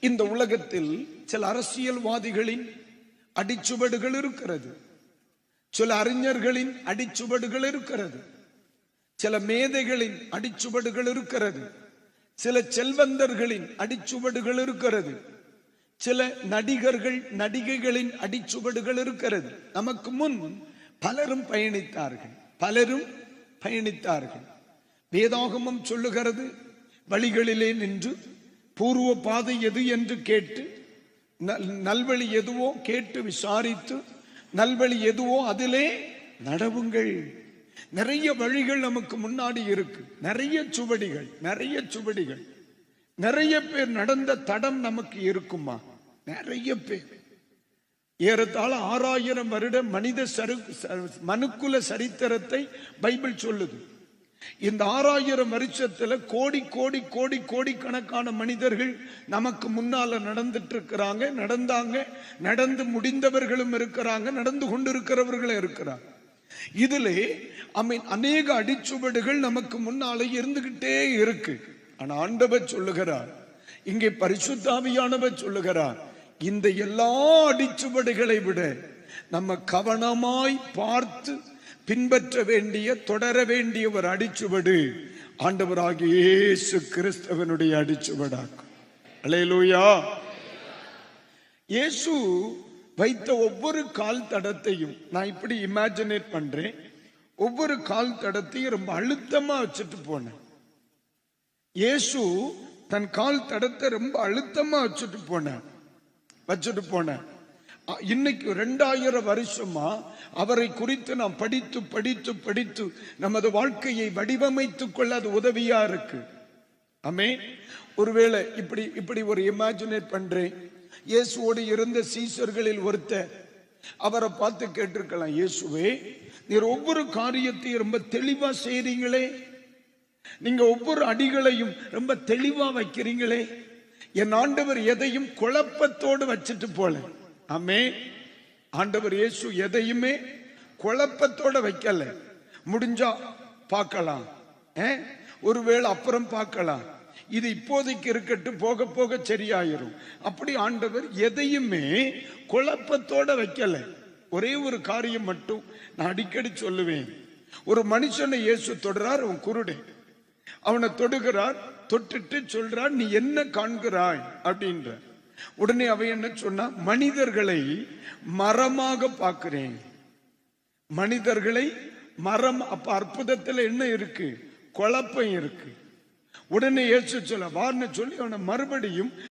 இந்த உலகத்தில் சில அரசியல்வாதிகளின் அடிச்சுவடுகள் இருக்கிறது. சில அறிஞர்களின் அடிச்சுவடுகள் இருக்கிறது. சில மேதைகளின் அடிச்சுவடுகள் இருக்கிறது. சில செல்வந்தர்களின் அடிச்சுவடுகள் இருக்கிறது. சில நடிகர்கள் நடிகைகளின் அடிச்சுவடுகள் இருக்கிறது. நமக்கு முன் பலரும் பயணித்தார்கள். பலரும் பயணித்தார்கள். வேதாகமம் சொல்லுகிறது வழிகளிலே நின்று பூர்வ பாதை எது என்று கேட்டு நல்- நல்வழி எதுவோ கேட்டு விசாரித்து நல்வழி எதுவோ அதிலே நடவுங்கள். நிறைய வழிகள் நமக்கு முன்னாடி இருக்கு. நிறைய சுவடிகள் நிறைய சுவடிகள். நிறைய பேர் நடந்த தடம் நமக்கு இருக்குமா? நிறைய பேர். ஏறத்தாழ ஆறாயிரம் வருட மனித சரு ச- மனுக்குல சரித்திரத்தை பைபிள் சொல்லுது. இந்த ஆறாயிரம் வருஷத்துல கோடி கோடி கோடி கோடி கணக்கான மனிதர்கள் நமக்கு முன்னால நடந்துட்டு இருக்கிறாங்க நடந்தாங்க நடந்து முடிந்தவர்களும் இருக்கிறாங்க நடந்து கொண்டிருக்கிறவர்களும் இருக்கிறாங்க. இதிலே ஐ மீன் அநேக அடிச்சுவடுகள் நமக்கு முன்னாலே இருந்துகிட்டே இருக்கு. ஆனா ஆண்டவர் சொல்லுகிறார் இங்கே பரிசுத்தாவியானவர் சொல்லுகிறார் இந்த எல்லா அடிச்சுவடுகளை விட நம்ம கவனமாய் பார்த்து பின்பற்ற வேண்டிய தொடர வேண்டிய ஒரு அடிச்சுவடு. ஆண்டவராகிய இயேசு கிறிஸ்தவனுடைய அடிச்சுவடாக்கும் அலையலூயா. இயேசு வைத்த ஒவ்வொரு கால் தடத்தையும் நான் இப்படி இமேஜினேட் பண்றேன். ஒவ்வொரு கால் தடத்தையும் ரொம்ப அழுத்தமா வச்சுட்டு போனேன். இயேசு தன் கால் தடத்தை ரொம்ப அழுத்தமா வச்சுட்டு போனேன். வச்சுட்டு போனேன். இன்னைக்கு ரெண்டாயிரம் வருஷமா அவரை குறித்து நாம் படித்து படித்து படித்து நமது வாழ்க்கையை வடிவமைத்துக் கொள்ள அது உதவியா இருக்கு. ஆமே ஒருவேளை இப்படி இப்படி ஒரு இமேஜினேட் பண்றேன். இயேசுவோடு இருந்த சீசர்களில் ஒருத்தர் அவரை பார்த்து கேட்டிருக்கலாம் இயேசுவே நீர் ஒவ்வொரு காரியத்தையும் ரொம்ப தெளிவா செய்றீங்களே? நீங்க ஒவ்வொரு அடிகளையும் ரொம்ப தெளிவா வைக்கிறீங்களே? என் ஆண்டவர் எதையும் குழப்பத்தோடு வச்சுட்டு போல. அம்மே ஆண்டவர் இயேசு எதையுமே குழப்பத்தோட வைக்கல. முடிஞ்சா பார்க்கலாம். ஒருவேளை அப்புறம் பார்க்கலாம். இது இப்போதைக்கு இருக்கட்டும் போக போக சரியாயிரும். அப்படி ஆண்டவர் எதையுமே குழப்பத்தோட வைக்கல. ஒரே ஒரு காரியம் மட்டும் நான் அடிக்கடி சொல்லுவேன். ஒரு மனுஷனை இயேசு தொடுறார் அவன் குருடன் அவனை தொடுகிறார் தொட்டுட்டு சொல்றார் நீ என்ன காண்கிறாய்? அப்படின்ற. உடனே அவ என்ன சொன்னா மனிதர்களை மரமாக பார்க்கிறேன். மனிதர்களை மரம் அப்ப அற்புதத்துல என்ன இருக்கு? குழப்பம் இருக்கு. உடனே ஏற்று சொல்ல வார்னு சொல்லி அவனை மறுபடியும்